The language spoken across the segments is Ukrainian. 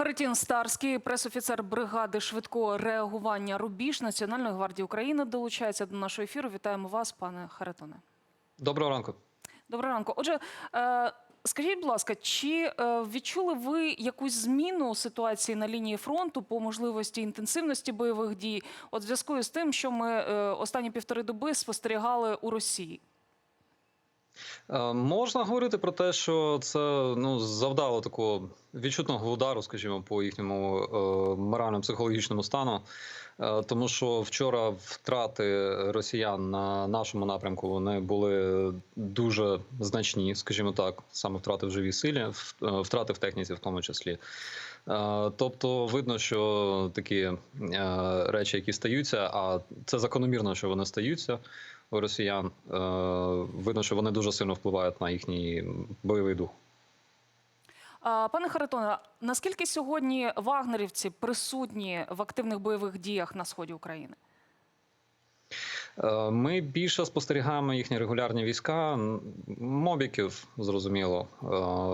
Харитін Старський, пресофіцер бригади швидкого реагування Рубіж Національної гвардії України, долучається до нашого ефіру. Вітаємо вас, пане Харитоне. Доброго ранку. Доброго ранку. Отже, е, скажіть, будь ласка, чи е, відчули ви якусь зміну ситуації на лінії фронту по можливості інтенсивності бойових дій? От в зв'язку з тим, що ми е, останні півтори доби спостерігали у Росії? Е, Можна говорити про те, що це ну завдало такого відчутного удару, скажімо, по їхньому е, морально-психологічному стану. Е, тому що вчора втрати росіян на нашому напрямку вони були дуже значні, скажімо так, саме втрати в живій силі, втрати в техніці, в тому числі. Тобто, видно, що такі речі, які стаються, а це закономірно, що вони стаються росіян. Е, Видно, що вони дуже сильно впливають на їхній бойовий дух. Пане Харитоне, наскільки сьогодні вагнерівці присутні в активних бойових діях на сході України? Е, Ми більше спостерігаємо їхні регулярні війська. Мобіків, зрозуміло. Е,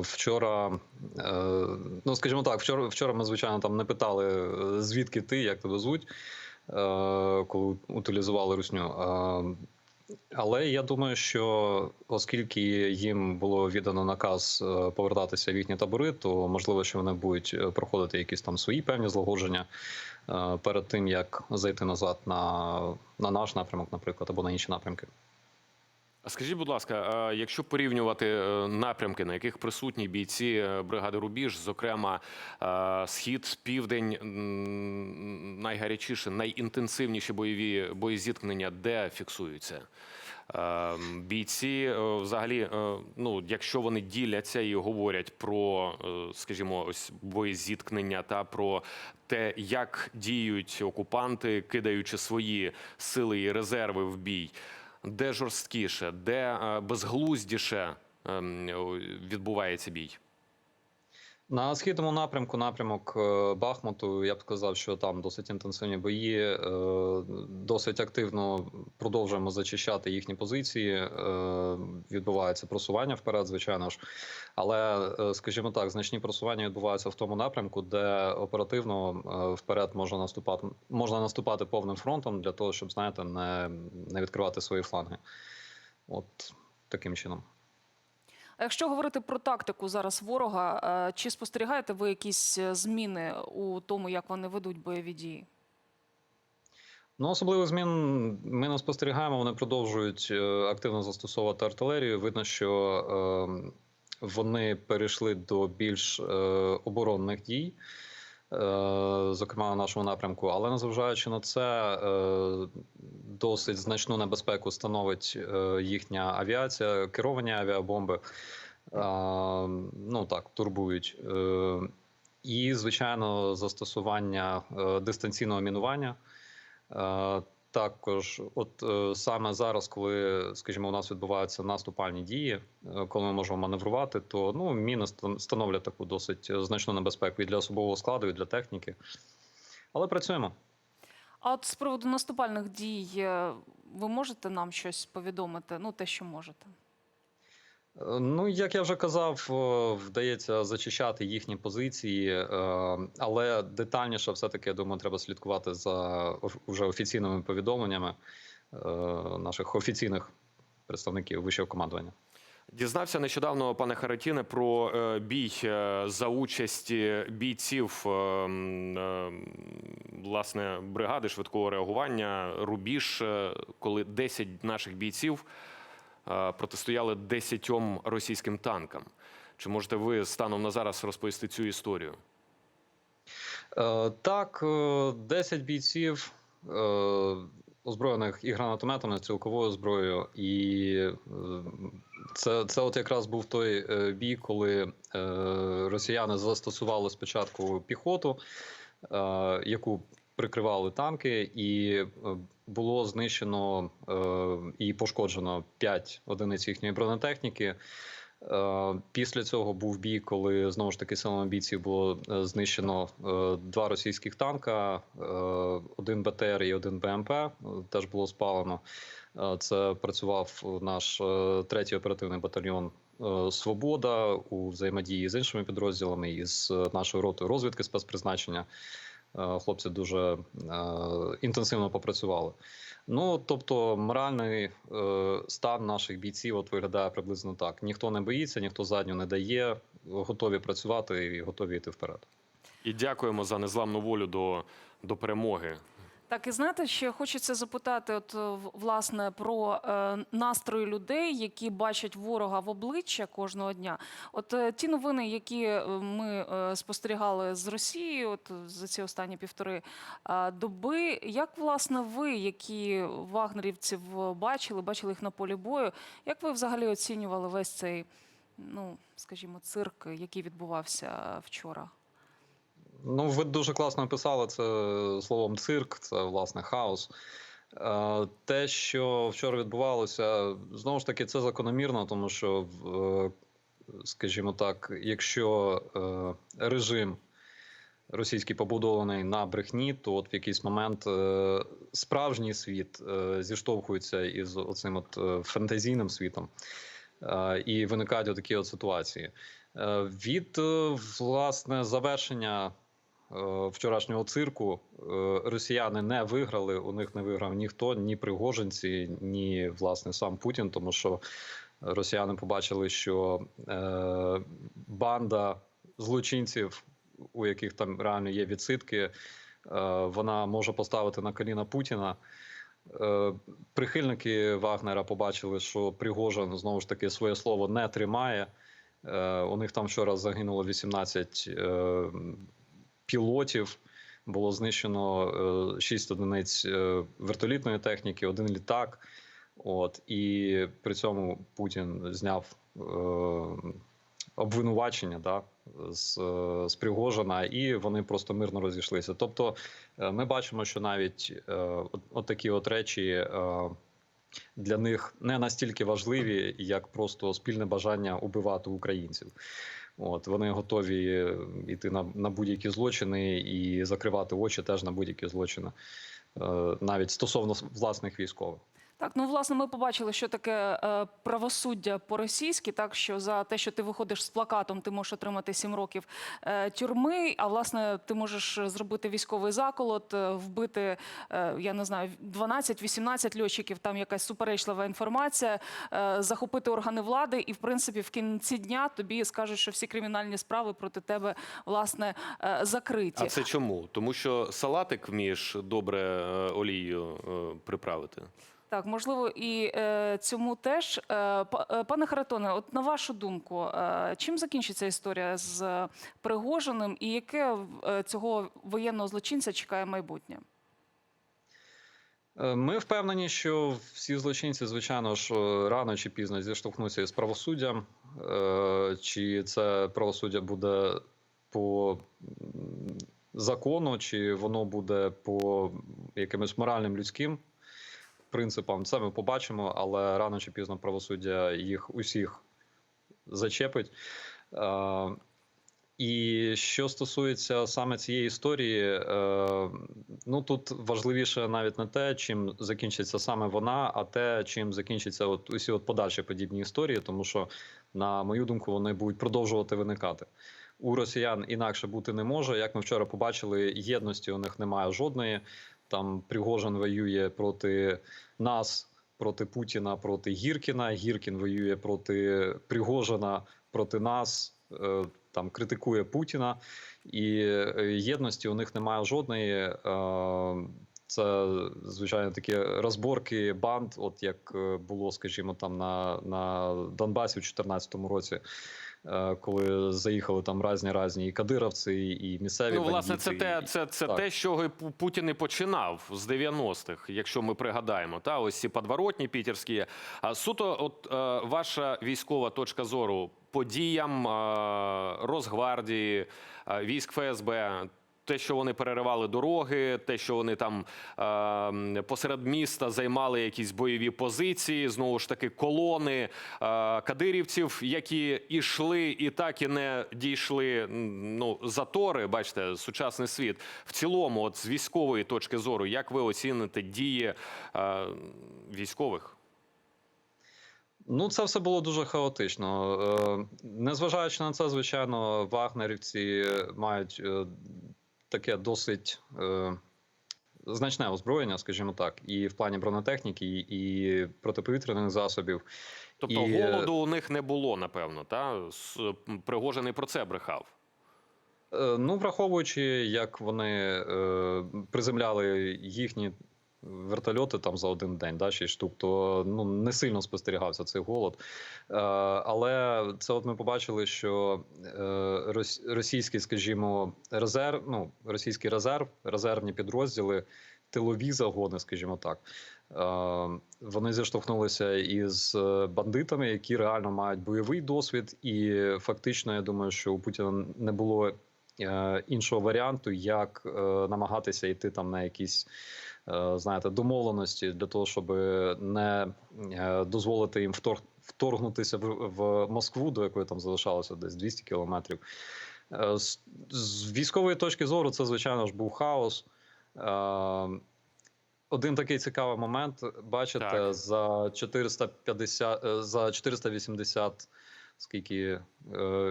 Вчора, ну скажімо так, вчора, вчора ми, звичайно, там не питали, звідки ти, як тебе звуть, коли утилізували русню. Але я думаю, що оскільки їм було віддано наказ е, повертатися в їхні табори, то можливо, що вони будуть е, проходити якісь там свої певні злагодження е, перед тим, як зайти назад на, на наш напрямок, наприклад, або на інші напрямки. Скажіть, будь ласка, якщо порівнювати е, напрямки, на яких присутні бійці е, бригади Рубіж, зокрема е, схід, південь, найгарячіше, найінтенсивніші бойові боєзіткнення, де фіксуються? Бійці, взагалі, ну якщо вони діляться і говорять про, скажімо, ось боєзіткнення та про те, як діють окупанти, кидаючи свої сили і резерви в бій де жорсткіше, де е, безглуздіше ем, відбувається бій? На східному напрямку, напрямок е, Бахмуту, я б сказав, що там досить інтенсивні бої, е, досить активно продовжуємо зачищати їхні позиції. е, Відбувається просування вперед, звичайно ж. Але, скажімо так, значні просування відбуваються в тому напрямку, де оперативно вперед можна наступати, можна наступати повним фронтом для того, щоб знаєте, не, не відкривати свої фланги. От таким чином. А якщо говорити про тактику зараз ворога, е, чи спостерігаєте ви якісь е, зміни у тому, як вони ведуть бойові дії? Ну, особливо змін ми не спостерігаємо. Вони продовжують е, активно застосовувати артилерію. Видно, що е, вони перейшли до більш оборонних дій, зокрема на нашому напрямку. Але незважаючи на це, е, досить значну небезпеку становить е, їхня авіація, керовані авіабомби. Е, ну так, турбують. Е, і, звичайно, застосування е, дистанційного мінування. Також, от е, саме зараз, коли, скажімо, у нас відбуваються наступальні дії, е, коли ми можемо маневрувати, то ну міни стан- становлять таку досить значну небезпеку і для особового складу, і для техніки. Але працюємо. А от з приводу наступальних дій е, ви можете нам щось повідомити? Ну, те, що можете. Е, Ну, як я вже казав, е, вдається зачищати їхні позиції, е, але детальніше, все-таки, я думаю, треба слідкувати за уже офіційними повідомленнями наших офіційних представників вищого командування. Дізнався нещодавно, пане Харатіне, про бій за участі бійців власне бригади швидкого реагування Рубіж, коли 10 наших бійців протистояли 10 російським танкам. Чи можете ви станом на зараз розповісти цю історію? Е, Так, е, 10 бійців е, озброєних і гранатометами, і стрілковою зброєю, і е, це, це от якраз був той е, бій, коли е, росіяни застосували спочатку піхоту, е, яку прикривали танки, і е, було знищено е, і пошкоджено 5 одиниць їхньої бронетехніки. Е, Після цього був бій, коли знову ж таки силами бійців було е, знищено е, два російських танка, один БТР і один БМП. Теж було спалено. Це працював наш третій оперативний батальйон свобода у взаємодії з іншими підрозділами і з е, нашою ротою розвідки спецпризначення. Е, Хлопці дуже е, інтенсивно попрацювали. Ну тобто, моральний е, стан наших бійців от виглядає приблизно так: ніхто не боїться, ніхто задню не дає, готові працювати і готові йти вперед. І дякуємо за незламну волю до, до перемоги. Так, і знаєте, ще хочеться запитати, от е, власне про е, настрої людей, які бачать ворога в обличчя кожного дня. От е, ті новини, які ми спостерігали з Росії, от за ці останні півтори доби. Як власне ви, які вагнерівців бачили, бачили їх на полі бою, як ви взагалі оцінювали весь цей, ну скажімо, цирк, який відбувався вчора? Ну, ви дуже класно описали це словом цирк, це власне хаос. Е, Те, що вчора відбувалося, знову ж таки, це закономірно, тому що, е, скажімо так, якщо е, режим російський побудований на брехні, то от в якийсь момент справжній світ зіштовхується із оцим от фантазійним світом, і виникають такі от ситуації. Від власне завершення вчорашнього цирку е, росіяни не виграли. У них не виграв ніхто, ні пригожинці, ні власне сам Путін, тому що росіяни побачили, що е, банда злочинців, у яких там реально є відсидки, е, вона може поставити на коліна Путіна. Е, Прихильники Вагнера побачили, що Пригожин знову ж таки своє слово не тримає. Е, У них там вчора загинуло 18 е, пілотів. Було знищено 6 одиниць е, вертолітної техніки, один літак. От і при цьому Путін зняв е, обвинувачення да, з, е, з Пригожина, і вони просто мирно розійшлися. Тобто, е, ми бачимо, що навіть е, от, от такі от речі е, для них не настільки важливі, як просто спільне бажання убивати українців. От вони готові йти на, на будь-які злочини і закривати очі теж на будь-які злочини, е, навіть стосовно власних військових. Так, ну власне, ми побачили, що таке е, правосуддя по-російськи, так що за те, що ти виходиш з плакатом, ти можеш отримати 7 років е, тюрми. А власне, ти можеш зробити військовий заколот, е, вбити я не знаю 12-18 льотчиків. Там якась суперечлива інформація, захопити органи влади, і в принципі в кінці дня тобі скажуть, що всі кримінальні справи проти тебе власне закриті. А це чому? Тому що салатик вмієш добре олією приправити. Так, можливо, і е, цьому теж. Е, е, пане Харатоне, от на вашу думку, е, чим закінчиться історія з Пригожиним і яке е, цього воєнного злочинця чекає майбутнє? Е, Ми впевнені, що всі злочинці, звичайно ж, е, рано чи пізно зіштовхнуться із правосуддям. Чи це правосуддя буде по закону, чи воно буде по якимось моральним людським принципам, це ми побачимо, але рано чи пізно правосуддя їх усіх зачепить. Е, І що стосується саме цієї історії, е, ну тут важливіше навіть не те, чим закінчиться саме вона, а те, чим закінчаться от усі от подальші подібні історії, тому що, на мою думку, вони будуть продовжувати виникати. У росіян інакше бути не може. Як ми вчора побачили, єдності у них немає жодної. Там Пригожин воює проти нас, проти Путіна, проти Гіркіна. Гіркін воює проти Пригожина, проти нас. е, Там критикує Путіна, і е, єдності у них немає жодної. Е, Це звичайно такі розборки банд, от як було, скажімо, там на, на Донбасі у 2014 році, коли заїхали там різні різні і кадировці, і місцеві Ну, власне, це бандити, те, це, це так. те, з чого Путін і починав з 90-х, якщо ми пригадаємо. Та ось ці подворотні пітерські. А суто, от е, ваша військова точка зору подіям е, Росгвардії, е, військ ФСБ. Те, що вони переривали дороги, те, що вони там е, посеред міста займали якісь бойові позиції, знову ж таки, колони е, кадирівців, які ішли і так і не дійшли ну, затори. Бачите, сучасний світ в цілому, от з військової точки зору, як ви оціните дії е, військових? Ну, це все було дуже хаотично. Е, Незважаючи на це, звичайно, вагнерівці мають е, таке досить е, значне озброєння, скажімо так, і в плані бронетехніки, і протиповітряних засобів. Тобто І, е, голоду у них не було, напевно, та Пригожин і про це брехав. Е, Ну, враховуючи, як вони е, приземляли їхні вертольоти там за один день, да, 6 штук, то ну не сильно спостерігався цей голод. Е, але це от ми побачили, що е, російський, скажімо, резерв, ну російський резерв, резервні підрозділи, тилові загони, скажімо так. Е, Вони зіштовхнулися із е, бандитами, які реально мають бойовий досвід, і фактично, я думаю, що у Путіна не було е, іншого варіанту, як намагатися йти там на якісь. Е, Знаєте, домовленості для того, щоб не е, дозволити їм втор- вторгнутися в, в Москву, до якої там залишалося десь 200 кілометрів. Е, З, з військової точки зору, це звичайно ж був хаос. Один такий цікавий момент. Бачите, Так. за 450, е, за 480, скільки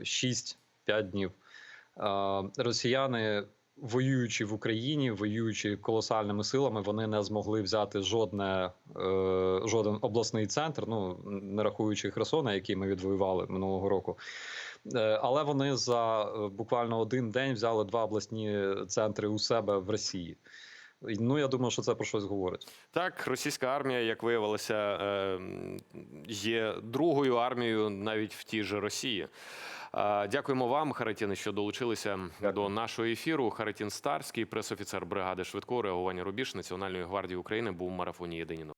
6-5 днів. Росіяни, воюючи в Україні, воюючи колосальними силами, вони не змогли взяти жодне, е, жоден обласний центр, ну не рахуючи Херсона, який ми відвоювали минулого року. Е, Але вони за е, буквально один день взяли два обласні центри у себе в Росії. Ну я думаю, що це про щось говорить. Так, російська армія, як виявилося, е, є другою армією навіть в тій же Росії. Дякуємо вам, Харатіни, що долучилися Дякую. до нашого ефіру. Харатін Старський, пресофіцер бригади швидкого реагування Рубіж Національної гвардії України, був в марафоні Єдині. Новини».